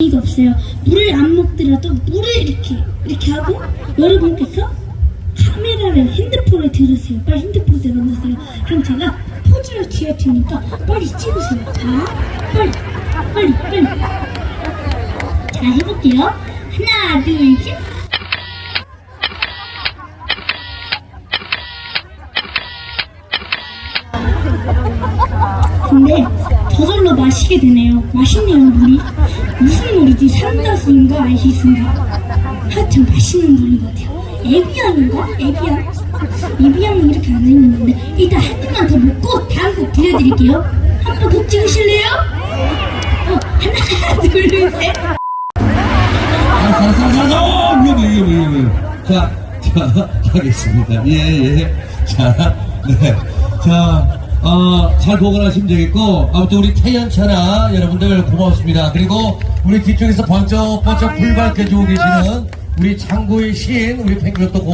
이가 없어요. 물을 안 먹더라도 물을 이렇게 이렇게 하고 여러분께서 카메라를 핸드폰을 들으세요. 빨리 핸드폰 들어놓으세요. 그럼 제가 포즈를 지을 테니까 빨리 찍으세요. 자, 빨리, 빨리, 빨리. 자, 해볼게요. 하나, 둘, 셋. 근데 저절로 마시게 되네요. 맛있네요, 물이. 무슨 물이지? 삼다수인가 아이시스인가? 하여튼 맛있는 물인 것 같아요. 에비앙인가? 에비앙? 에비앙은 이렇게 안 생겼는데 일단 한 입만 더 먹고 다음 곡 들려드릴게요. 한번더 찍으실래요? 어, 하나, 둘, 셋. 아, 사사사사 위험해 위험해 위험해 자, 자 하겠습니다 예예 자, 네. 자, 어, 잘 보관하시면 되겠고 아무튼 우리 태연차나 여러분들 고맙습니다. 그리고 우리 뒤쪽에서 번쩍번쩍 불 밝게 주고 계시는 우리 장구의 시인 우리 팬클럽도 고맙습니다